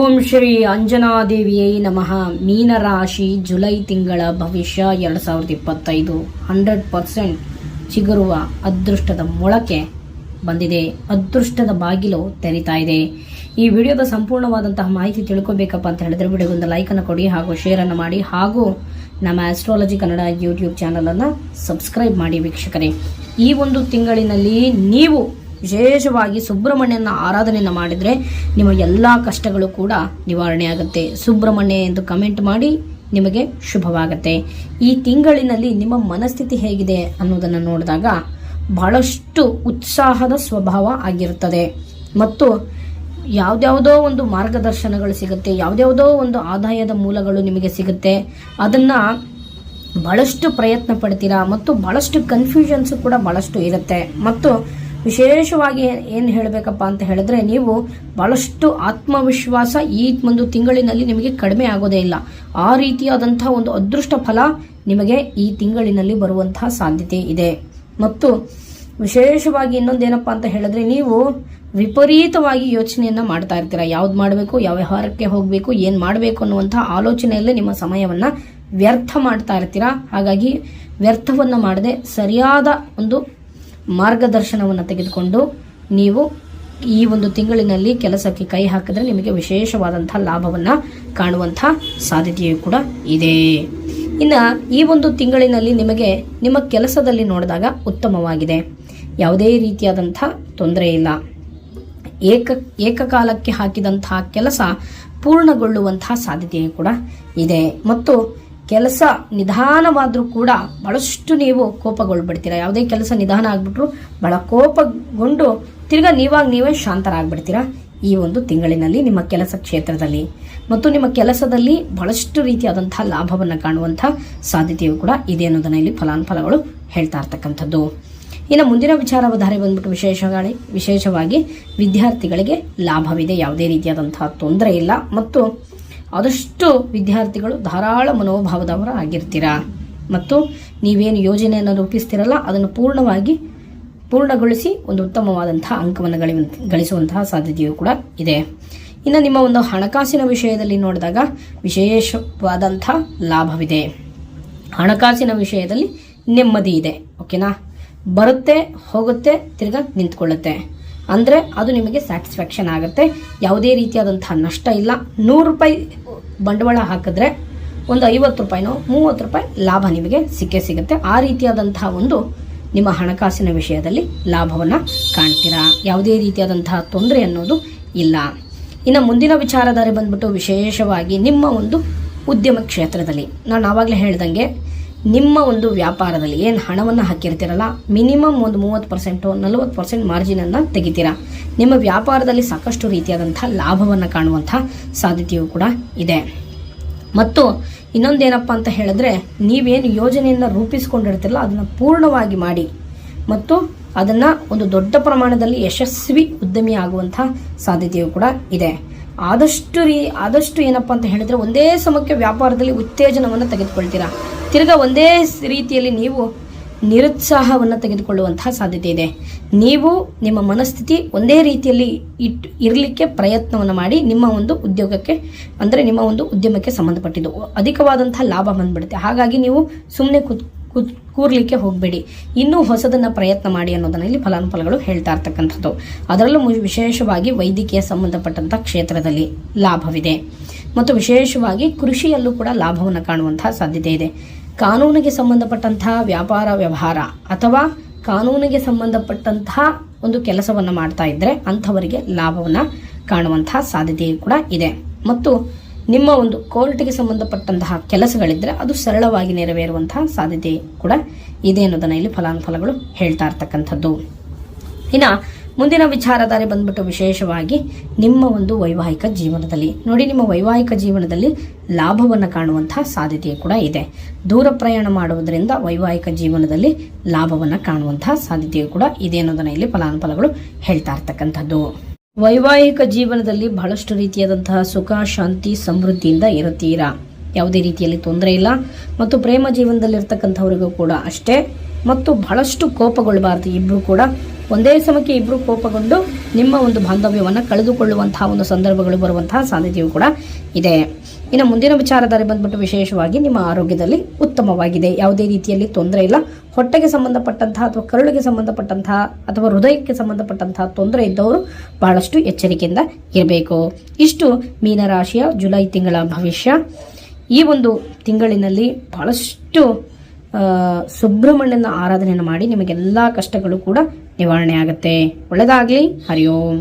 ಓಂ ಶ್ರೀ ಅಂಜನಾದೇವಿಯೇ ನಮಃ. ಮೀನರಾಶಿ ಜುಲೈ ತಿಂಗಳ ಭವಿಷ್ಯ ಎರಡು ಸಾವಿರದ ಇಪ್ಪತ್ತೈದು. ಹಂಡ್ರೆಡ್ ಪರ್ಸೆಂಟ್ ಚಿಗುರುವ ಅದೃಷ್ಟದ ಮೊಳಕೆ ಬಂದಿದೆ. ಅದೃಷ್ಟದ ಬಾಗಿಲು ತೆರೀತಾ ಇದೆ. ಈ ವಿಡಿಯೋದ ಸಂಪೂರ್ಣವಾದಂತಹ ಮಾಹಿತಿ ತಿಳ್ಕೊಬೇಕಪ್ಪ ಅಂತ ಹೇಳಿದ್ರೆ ವಿಡಿಯೋಗೊಂದು ಲೈಕನ್ನು ಕೊಡಿ ಹಾಗೂ ಶೇರನ್ನು ಮಾಡಿ ಹಾಗೂ ನಮ್ಮ ಆಸ್ಟ್ರಾಲಜಿ ಕನ್ನಡ ಯೂಟ್ಯೂಬ್ ಚಾನಲನ್ನು ಸಬ್ಸ್ಕ್ರೈಬ್ ಮಾಡಿ ವೀಕ್ಷಕರೇ. ಈ ಒಂದು ತಿಂಗಳಿನಲ್ಲಿ ನೀವು ವಿಶೇಷವಾಗಿ ಸುಬ್ರಹ್ಮಣ್ಯನ ಆರಾಧನೆಯನ್ನು ಮಾಡಿದರೆ ನಿಮ್ಮ ಎಲ್ಲ ಕಷ್ಟಗಳು ಕೂಡ ನಿವಾರಣೆ ಆಗುತ್ತೆ. ಸುಬ್ರಹ್ಮಣ್ಯ ಎಂದು ಕಮೆಂಟ್ ಮಾಡಿ ನಿಮಗೆ ಶುಭವಾಗುತ್ತೆ. ಈ ತಿಂಗಳಿನಲ್ಲಿ ನಿಮ್ಮ ಮನಸ್ಥಿತಿ ಹೇಗಿದೆ ಅನ್ನೋದನ್ನು ನೋಡಿದಾಗ ಬಹಳಷ್ಟು ಉತ್ಸಾಹದ ಸ್ವಭಾವ ಆಗಿರುತ್ತದೆ. ಮತ್ತು ಯಾವುದ್ಯಾವುದೋ ಒಂದು ಮಾರ್ಗದರ್ಶನಗಳು ಸಿಗುತ್ತೆ, ಯಾವುದ್ಯಾವುದೋ ಒಂದು ಆದಾಯದ ಮೂಲಗಳು ನಿಮಗೆ ಸಿಗುತ್ತೆ. ಅದನ್ನು ಬಹಳಷ್ಟು ಪ್ರಯತ್ನ ಪಡ್ತೀರಾ ಮತ್ತು ಬಹಳಷ್ಟು ಕನ್ಫ್ಯೂಷನ್ಸ್ ಕೂಡ ಬಹಳಷ್ಟು ಇರುತ್ತೆ. ಮತ್ತು ವಿಶೇಷವಾಗಿ ಏನು ಹೇಳಬೇಕಪ್ಪ ಅಂತ ಹೇಳಿದ್ರೆ ನೀವು ಬಹಳಷ್ಟು ಆತ್ಮವಿಶ್ವಾಸ ಈ ಒಂದು ತಿಂಗಳಿನಲ್ಲಿ ನಿಮಗೆ ಕಡಿಮೆ ಆಗೋದೇ ಇಲ್ಲ. ಆ ರೀತಿಯಾದಂತಹ ಒಂದು ಅದೃಷ್ಟ ಫಲ ನಿಮಗೆ ಈ ತಿಂಗಳಿನಲ್ಲಿ ಬರುವಂತಹ ಸಾಧ್ಯತೆ ಇದೆ. ಮತ್ತು ವಿಶೇಷವಾಗಿ ಇನ್ನೊಂದೇನಪ್ಪ ಅಂತ ಹೇಳಿದ್ರೆ ನೀವು ವಿಪರೀತವಾಗಿ ಯೋಚನೆಯನ್ನ ಮಾಡ್ತಾ ಇರ್ತೀರಾ. ಯಾವ್ದು ಮಾಡಬೇಕು, ಯಾವ ವ್ಯವಹಾರಕ್ಕೆ ಹೋಗಬೇಕು, ಏನು ಮಾಡಬೇಕು ಅನ್ನುವಂಥ ಆಲೋಚನೆಯಲ್ಲೇ ನಿಮ್ಮ ಸಮಯವನ್ನ ವ್ಯರ್ಥ ಮಾಡ್ತಾ ಇರ್ತೀರಾ. ಹಾಗಾಗಿ ವ್ಯರ್ಥವನ್ನ ಮಾಡದೆ ಸರಿಯಾದ ಒಂದು ಮಾರ್ಗದರ್ಶನವನ್ನು ತೆಗೆದುಕೊಂಡು ನೀವು ಈ ಒಂದು ತಿಂಗಳಿನಲ್ಲಿ ಕೆಲಸಕ್ಕೆ ಕೈ ಹಾಕಿದ್ರೆ ನಿಮಗೆ ವಿಶೇಷವಾದಂಥ ಲಾಭವನ್ನ ಕಾಣುವಂಥ ಸಾಧ್ಯತೆಯೂ ಕೂಡ ಇದೆ. ಇನ್ನು ಈ ಒಂದು ತಿಂಗಳಿನಲ್ಲಿ ನಿಮಗೆ ನಿಮ್ಮ ಕೆಲಸದಲ್ಲಿ ನೋಡಿದಾಗ ಉತ್ತಮವಾಗಿದೆ. ಯಾವುದೇ ರೀತಿಯಾದಂಥ ತೊಂದರೆ ಇಲ್ಲ. ಏಕ, ಏಕಕಾಲಕ್ಕೆ ಹಾಕಿದಂತಹ ಕೆಲಸ ಪೂರ್ಣಗೊಳ್ಳುವಂತಹ ಸಾಧ್ಯತೆಯೂ ಕೂಡ ಇದೆ. ಮತ್ತು ಕೆಲಸ ನಿಧಾನವಾದರೂ ಕೂಡ ಬಹಳಷ್ಟು ನೀವು ಕೋಪಗೊಳ್ಬಿಡ್ತೀರಾ. ಯಾವುದೇ ಕೆಲಸ ನಿಧಾನ ಆಗ್ಬಿಟ್ರು ಬಹಳ ಕೋಪಗೊಂಡು ತಿರ್ಗ ನೀವಾಗ ನೀವೇ ಶಾಂತರಾಗ್ಬಿಡ್ತೀರಾ ಈ ಒಂದು ತಿಂಗಳಿನಲ್ಲಿ ನಿಮ್ಮ ಕೆಲಸ ಕ್ಷೇತ್ರದಲ್ಲಿ. ಮತ್ತು ನಿಮ್ಮ ಕೆಲಸದಲ್ಲಿ ಬಹಳಷ್ಟು ರೀತಿಯಾದಂತಹ ಲಾಭವನ್ನು ಕಾಣುವಂತಹ ಸಾಧ್ಯತೆಯು ಕೂಡ ಇದೆ ಅನ್ನೋದನ್ನು ಇಲ್ಲಿ ಫಲಾನುಫಲಗಳು ಹೇಳ್ತಾ ಇರ್ತಕ್ಕಂಥದ್ದು. ಇನ್ನು ಮುಂದಿನ ವಿಚಾರವಧಾರೆ ಬಂದ್ಬಿಟ್ಟು ವಿಶೇಷವಾಗಿ ವಿಶೇಷವಾಗಿ ವಿದ್ಯಾರ್ಥಿಗಳಿಗೆ ಲಾಭವಿದೆ. ಯಾವುದೇ ರೀತಿಯಾದಂತಹ ತೊಂದರೆ ಇಲ್ಲ. ಮತ್ತು ಆದಷ್ಟು ವಿದ್ಯಾರ್ಥಿಗಳು ಧಾರಾಳ ಮನೋಭಾವದವರ ಆಗಿರ್ತೀರಾ? ಮತ್ತು ನೀವೇನು ಯೋಜನೆಯನ್ನು ರೂಪಿಸ್ತಿರಲ್ಲ, ಅದನ್ನು ಪೂರ್ಣವಾಗಿ ಪೂರ್ಣಗೊಳಿಸಿ ಒಂದು ಉತ್ತಮವಾದಂತಹ ಅಂಕವನ್ನು ಗಳಿ ಗಳಿಸುವಂತಹ ಸಾಧ್ಯತೆಯೂ ಕೂಡ ಇದೆ. ಇನ್ನು ನಿಮ್ಮ ಒಂದು ಹಣಕಾಸಿನ ವಿಷಯದಲ್ಲಿ ನೋಡಿದಾಗ ವಿಶೇಷವಾದಂಥ ಲಾಭವಿದೆ. ಹಣಕಾಸಿನ ವಿಷಯದಲ್ಲಿ ನೆಮ್ಮದಿ ಇದೆ, ಓಕೆನಾ? ಬರುತ್ತೆ, ಹೋಗುತ್ತೆ, ತಿರ್ಗಾ ನಿಂತ್ಕೊಳ್ಳುತ್ತೆ. ಅಂದರೆ ಅದು ನಿಮಗೆ ಸ್ಯಾಟಿಸ್ಫ್ಯಾಕ್ಷನ್ ಆಗುತ್ತೆ. ಯಾವುದೇ ರೀತಿಯಾದಂತಹ ನಷ್ಟ ಇಲ್ಲ. ನೂರು ರೂಪಾಯಿ ಬಂಡವಾಳ ಹಾಕಿದ್ರೆ ಒಂದು ಐವತ್ತು ರೂಪಾಯಿನೋ ಮೂವತ್ತು ರೂಪಾಯಿ ಲಾಭ ನಿಮಗೆ ಸಿಕ್ಕೇ ಸಿಗುತ್ತೆ. ಆ ರೀತಿಯಾದಂತಹ ಒಂದು ನಿಮ್ಮ ಹಣಕಾಸಿನ ವಿಷಯದಲ್ಲಿ ಲಾಭವನ್ನು ಕಾಣ್ತೀರಾ? ಯಾವುದೇ ರೀತಿಯಾದಂತಹ ತೊಂದರೆ ಅನ್ನೋದು ಇಲ್ಲ. ಇನ್ನು ಮುಂದಿನ ವಿಚಾರಧಾರೆ ಬಂದ್ಬಿಟ್ಟು ವಿಶೇಷವಾಗಿ ನಿಮ್ಮ ಒಂದು ಉದ್ಯಮ ಕ್ಷೇತ್ರದಲ್ಲಿ. ನಾನು ಆವಾಗಲೇ ಹೇಳ್ದಂಗೆ ನಿಮ್ಮ ಒಂದು ವ್ಯಾಪಾರದಲ್ಲಿ ಏನು ಹಣವನ್ನು ಹಾಕಿರ್ತೀರಲ್ಲ ಮಿನಿಮಮ್ ಒಂದು ಮೂವತ್ತು ಪರ್ಸೆಂಟು ನಲವತ್ತು ಪರ್ಸೆಂಟ್ ಮಾರ್ಜಿನನ್ನು ತೆಗಿತೀರಾ? ನಿಮ್ಮ ವ್ಯಾಪಾರದಲ್ಲಿ ಸಾಕಷ್ಟು ರೀತಿಯಾದಂಥ ಲಾಭವನ್ನು ಕಾಣುವಂಥ ಸಾಧ್ಯತೆಯೂ ಕೂಡ ಇದೆ. ಮತ್ತು ಇನ್ನೊಂದೇನಪ್ಪ ಅಂತ ಹೇಳಿದ್ರೆ, ನೀವೇನು ಯೋಜನೆಯನ್ನು ರೂಪಿಸ್ಕೊಂಡಿರ್ತೀರಲ್ಲ, ಅದನ್ನು ಪೂರ್ಣವಾಗಿ ಮಾಡಿ, ಮತ್ತು ಅದನ್ನು ಒಂದು ದೊಡ್ಡ ಪ್ರಮಾಣದಲ್ಲಿ ಯಶಸ್ವಿ ಉದ್ಯಮಿ ಆಗುವಂಥ ಸಾಧ್ಯತೆಯೂ ಕೂಡ ಇದೆ. ಆದಷ್ಟು ರೀ, ಆದಷ್ಟು ಏನಪ್ಪ ಅಂತ ಹೇಳಿದ್ರೆ ಒಂದೇ ಸಮಕ್ಕೆ ವ್ಯಾಪಾರದಲ್ಲಿ ಉತ್ತೇಜನವನ್ನು ತೆಗೆದುಕೊಳ್ತೀರಾ. ತಿರ್ಗಾ ಒಂದೇ ರೀತಿಯಲ್ಲಿ ನೀವು ನಿರುತ್ಸಾಹವನ್ನು ತೆಗೆದುಕೊಳ್ಳುವಂತಹ ಸಾಧ್ಯತೆ ಇದೆ. ನೀವು ನಿಮ್ಮ ಮನಸ್ಥಿತಿ ಒಂದೇ ರೀತಿಯಲ್ಲಿ ಇಟ್ಟು ಇರಲಿಕ್ಕೆ ಪ್ರಯತ್ನವನ್ನು ಮಾಡಿ ನಿಮ್ಮ ಒಂದು ಉದ್ಯೋಗಕ್ಕೆ, ಅಂದರೆ ನಿಮ್ಮ ಒಂದು ಉದ್ಯಮಕ್ಕೆ ಸಂಬಂಧಪಟ್ಟಿದ್ದು. ಅಧಿಕವಾದಂತಹ ಲಾಭ ಬಂದ್ಬಿಡುತ್ತೆ. ಹಾಗಾಗಿ ನೀವು ಸುಮ್ಮನೆ ಕೂತ್ ಕೂರ್ಲಿಕ್ಕೆ ಹೋಗಬೇಡಿ. ಇನ್ನೂ ಹೊಸದನ್ನ ಪ್ರಯತ್ನ ಮಾಡಿ ಅನ್ನೋದನ್ನ ಇಲ್ಲಿ ಫಲಾನುಫಲಗಳು ಹೇಳ್ತಾ ಇರ್ತಕ್ಕಂಥದ್ದು. ಅದರಲ್ಲೂ ವಿಶೇಷವಾಗಿ ವೈದ್ಯಕೀಯ ಸಂಬಂಧಪಟ್ಟಂಥ ಕ್ಷೇತ್ರದಲ್ಲಿ ಲಾಭವಿದೆ. ಮತ್ತು ವಿಶೇಷವಾಗಿ ಕೃಷಿಯಲ್ಲೂ ಕೂಡ ಲಾಭವನ್ನು ಕಾಣುವಂತಹ ಸಾಧ್ಯತೆ ಇದೆ. ಕಾನೂನಿಗೆ ಸಂಬಂಧಪಟ್ಟಂತಹ ವ್ಯಾಪಾರ ವ್ಯವಹಾರ ಅಥವಾ ಕಾನೂನಿಗೆ ಸಂಬಂಧಪಟ್ಟಂತಹ ಒಂದು ಕೆಲಸವನ್ನು ಮಾಡ್ತಾ ಇದ್ದರೆ ಅಂಥವರಿಗೆ ಲಾಭವನ್ನು ಕಾಣುವಂತಹ ಸಾಧ್ಯತೆಯೂ ಕೂಡ ಇದೆ. ಮತ್ತು ನಿಮ್ಮ ಒಂದು ಕೋರ್ಟ್ಗೆ ಸಂಬಂಧಪಟ್ಟಂತಹ ಕೆಲಸಗಳಿದ್ದರೆ ಅದು ಸರಳವಾಗಿ ನೆರವೇರುವಂತಹ ಸಾಧ್ಯತೆ ಕೂಡ ಇದೆ ಅನ್ನೋದನ್ನು ಇಲ್ಲಿ ಫಲಾನುಫಲಗಳು ಹೇಳ್ತಾ ಇರ್ತಕ್ಕಂಥದ್ದು. ಇನ್ನು ಮುಂದಿನ ವಿಚಾರಧಾರೆ ಬಂದ್ಬಿಟ್ಟು ವಿಶೇಷವಾಗಿ ನಿಮ್ಮ ಒಂದು ವೈವಾಹಿಕ ಜೀವನದಲ್ಲಿ. ನೋಡಿ, ನಿಮ್ಮ ವೈವಾಹಿಕ ಜೀವನದಲ್ಲಿ ಲಾಭವನ್ನು ಕಾಣುವಂತಹ ಸಾಧ್ಯತೆ ಕೂಡ ಇದೆ. ದೂರ ಪ್ರಯಾಣ ಮಾಡುವುದರಿಂದ ವೈವಾಹಿಕ ಜೀವನದಲ್ಲಿ ಲಾಭವನ್ನು ಕಾಣುವಂತಹ ಸಾಧ್ಯತೆಯು ಕೂಡ ಇದೆ ಅನ್ನೋದನ್ನು ಇಲ್ಲಿ ಫಲಾನುಫಲಗಳು ಹೇಳ್ತಾ ಇರ್ತಕ್ಕಂಥದ್ದು. ವೈವಾಹಿಕ ಜೀವನದಲ್ಲಿ ಬಹಳಷ್ಟು ರೀತಿಯಾದಂತಹ ಸುಖ, ಶಾಂತಿ, ಸಮೃದ್ಧಿಯಿಂದ ಇರುತ್ತೀರಾ? ಯಾವುದೇ ರೀತಿಯಲ್ಲಿ ತೊಂದರೆ ಇಲ್ಲ. ಮತ್ತು ಪ್ರೇಮ ಜೀವನದಲ್ಲಿರ್ತಕ್ಕಂಥವರಿಗೂ ಕೂಡ ಅಷ್ಟೇ. ಮತ್ತು ಬಹಳಷ್ಟು ಕೋಪಗೊಳ್ಳಬಾರದು. ಇಬ್ಬರು ಕೂಡ ಒಂದೇ ಸಮಕ್ಕೆ ಇಬ್ಬರು ಕೋಪಗೊಂಡು ನಿಮ್ಮ ಒಂದು ಬಾಂಧವ್ಯವನ್ನು ಕಳೆದುಕೊಳ್ಳುವಂತಹ ಒಂದು ಸಂದರ್ಭಗಳು ಬರುವಂತಹ ಸಾಧ್ಯತೆಯು ಕೂಡ ಇದೆ. ಇನ್ನು ಮುಂದಿನ ವಿಚಾರಧಾರೆ ಬಂದ್ಬಿಟ್ಟು ವಿಶೇಷವಾಗಿ ನಿಮ್ಮ ಆರೋಗ್ಯದಲ್ಲಿ ಉತ್ತಮವಾಗಿದೆ. ಯಾವುದೇ ರೀತಿಯಲ್ಲಿ ತೊಂದರೆ ಇಲ್ಲ. ಹೊಟ್ಟೆಗೆ ಸಂಬಂಧಪಟ್ಟಂತಹ ಅಥವಾ ಕರುಳಿಗೆ ಸಂಬಂಧಪಟ್ಟಂತಹ ಅಥವಾ ಹೃದಯಕ್ಕೆ ಸಂಬಂಧಪಟ್ಟಂತಹ ತೊಂದರೆ ಇದ್ದವರು ಬಹಳಷ್ಟು ಎಚ್ಚರಿಕೆಯಿಂದ ಇರಬೇಕು. ಇಷ್ಟು ಮೀನರಾಶಿಯ ಜುಲೈ ತಿಂಗಳ ಭವಿಷ್ಯ. ಈ ಒಂದು ತಿಂಗಳಿನಲ್ಲಿ ಬಹಳಷ್ಟು ಸುಬ್ರಹ್ಮಣ್ಯನ ಆರಾಧನೆಯನ್ನು ಮಾಡಿ ನಿಮಗೆಲ್ಲ ಕಷ್ಟಗಳು ಕೂಡ ನಿವಾರಣೆ ಆಗುತ್ತೆ. ಒಳ್ಳೆಯದಾಗಲಿ ಹರಿ ಓಂ.